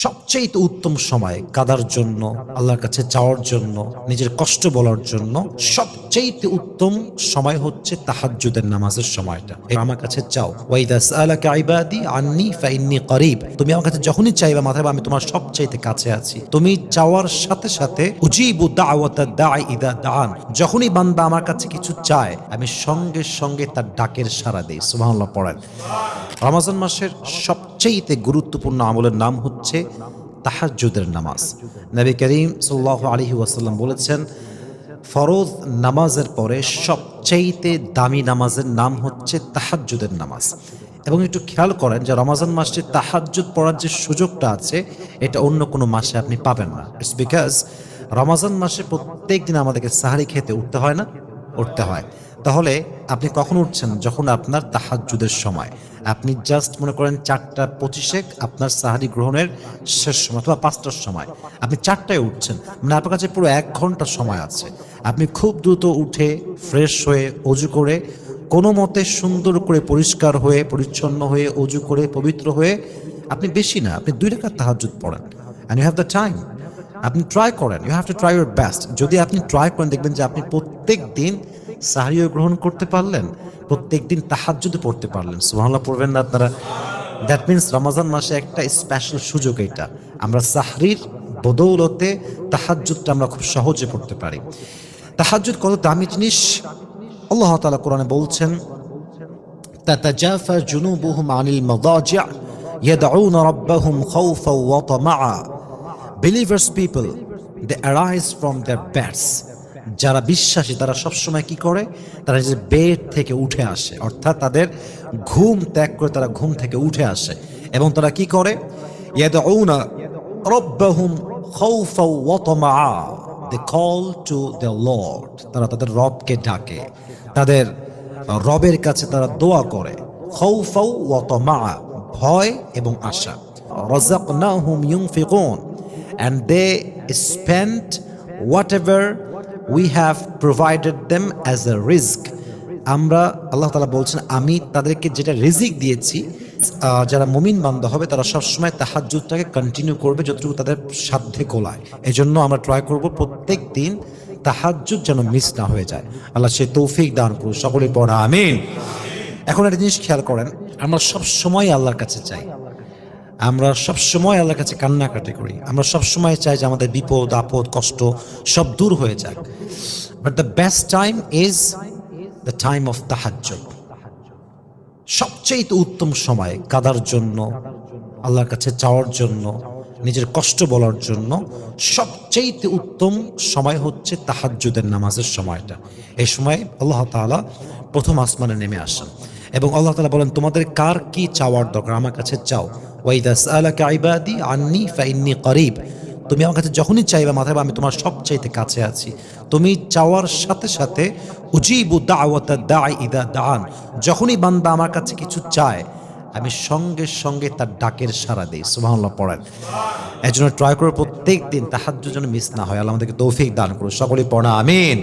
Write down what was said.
Ciao. সবচেয়ে উত্তম সময় কাদার জন্য, আল্লাহর কাছে চাওয়ার জন্য, নিজের কষ্ট বলার জন্য সবচেয়ে উত্তম সময় হচ্ছে তাহাজ্জুদের নামাজের সময়টা। আমার কাছে চাও। ওয়াইদা সালাকা ইবাদি আন্নি ফাইন্নি করিব। তুমি আমার কাছে যখনই চাইবা মাথায় আমি তোমার সবচাইতে কাছে আছি। তুমি চাওয়ার সাথে সাথে উজিবু দাওয়াতা দাই ইদা দান। যখনই বান্দা আমার কাছে কিছু চায়, আমি সঙ্গে সঙ্গে তার ডাকের সাড়া দেই। সুবহানাল্লাহ, পড়েন। রমাজান মাসের সবচেয়ে গুরুত্বপূর্ণ আমলের নাম হচ্ছে তাহাজ্জুদের নামাজ। নবী করিম সাল্লাহ আলহি ওয়াসাল্লাম বলেছেন, ফরজ নামাজের পরে সবচাইতে দামি নামাজের নাম হচ্ছে তাহাজ্জুদের নামাজ। এবং একটু খেয়াল করেন যে রমাজান মাসে তাহাজ্জুদ পড়ার যে সুযোগটা আছে, এটা অন্য কোনো মাসে আপনি পাবেন না। ইটস বিকজ রমাজান মাসে প্রত্যেক দিন আমাদেরকে সাহারি খেতে উঠতে হয় না? উঠতে হয়। তাহলে আপনি কখন উঠছেন? যখন আপনার তাহাজ্জুদের সময়। আপনি জাস্ট মনে করেন চারটা পঁচিশে আপনার সাহারি গ্রহণের শেষ সময় অথবা পাঁচটার সময়। আপনি চারটায় উঠছেন। মানে আপনার কাছে পুরো এক ঘণ্টা সময় আছে। আপনি খুব দ্রুত উঠে ফ্রেশ হয়ে অজু করে, কোনো মতে সুন্দর করে পরিষ্কার হয়ে, পরিচ্ছন্ন হয়ে, অজু করে, পবিত্র হয়ে, আপনি বেশি না, আপনি দুই টাকার তাহাজ্জুদ পড়েন। And you have the time আপনি ট্রাই করেন। You have to try your best যদি আপনি ট্রাই করেন, দেখবেন যে আপনি প্রত্যেক দিন সাহারিও গ্রহণ করতে পারলেন প্রত্যেক দিন তাহাজ্জুদে পড়তে পারলেন সুবহানাল্লাহ পড়বেন না আপনারা দ্যাট মিনস রমাজান মাসে একটা স্পেশাল সুযোগ এটা আমরা সাহরির বদৌলতে তাহাজ্জুদটা আমরা খুব সহজে পড়তে পারি তাহাজ্জুদ কত দামি জিনিস আল্লাহ তাআলা কোরআনে বলছেন تتجافى جنوبهم عن المضاجع يدعون ربهم خوفا وطمعا believers people they arise from their beds যারা বিশ্বাসী, তারা সবসময় কি করে? তারা যে বেড থেকে উঠে আসে। অর্থাৎ তাদের ঘুম ত্যাগ করে তারা ঘুম থেকে উঠে আসে। এবং তারা কি করে? They call to the lord তারা তাদের রবকে ডাকে। তাদের রবের কাছে তারা দোয়া করে। ভয় এবং আশা। রাযাকনাহুম ইউনফিকুন। And they spent whatever we have provided them as a রিস্ক আমরা, আল্লাহ তালা বলছেন, আমি তাদেরকে যেটা রিজিক দিয়েছি যারা মুমিন বান্ধব হবে, তারা সবসময় তাহাজ্জুদটাকে কন্টিনিউ করবে যতটুকু তাদের সাধ্যে কোলায় এই জন্য আমরা ট্রাই করব প্রত্যেক দিন তাহাজ্জুদ যেন মিস না হয়ে যায়। আল্লাহ সে তৌফিক দান করুন সকলে পড়া, আমিন। এখন একটা জিনিস খেয়াল করেন, আমরা সব সময় আল্লাহর কাছে চাই। আমরা সব সময় আল্লাহর কাছে কান্নাকাটি করি। আমরা সব সময় চাই যে আমাদের বিপদ, আপদ, কষ্ট সব দূর হয়ে যাক। But the best time is the time of তাহাজ্জুদ। সবচেয়ে উত্তম সময় কাদার জন্য, আল্লাহর কাছে চাওয়ার জন্য, নিজের কষ্ট বলার জন্য সবচেয়ে উত্তম সময় হচ্ছে তাহাজ্জুদের নামাজের সময়টা। এই সময় আল্লাহ তাআলা প্রথম আসমানে নেমে আসেন এবং আল্লাহ তাআলা বলেন, তোমাদের কার কি চাওয়ার দরকার? আমার কাছে চাও। ওয়াইদা সালাকা ইবাদি আন্নি ফাইন্নি করিব। তুমি আমার কাছে যখনই চাইবে, মাথায় আমি তোমার সবচাইতে কাছে আছি। তুমি চাওয়ার সাথে সাথে উজিবু দাওয়াতা দাই ইদা দান। যখনই বান্দা আমার কাছে কিছু চায়, আমি সঙ্গে সঙ্গে তার ডাকের সাড়া দিই। সুবহানাল্লাহ, পড়েন। এর জন্য ট্রাই করে প্রত্যেক দিন তাহার যেন মিস না হয়। আল্লাহ আমাদেরকে তৌফিক দান করুন সকলেই পড়া, আমিন।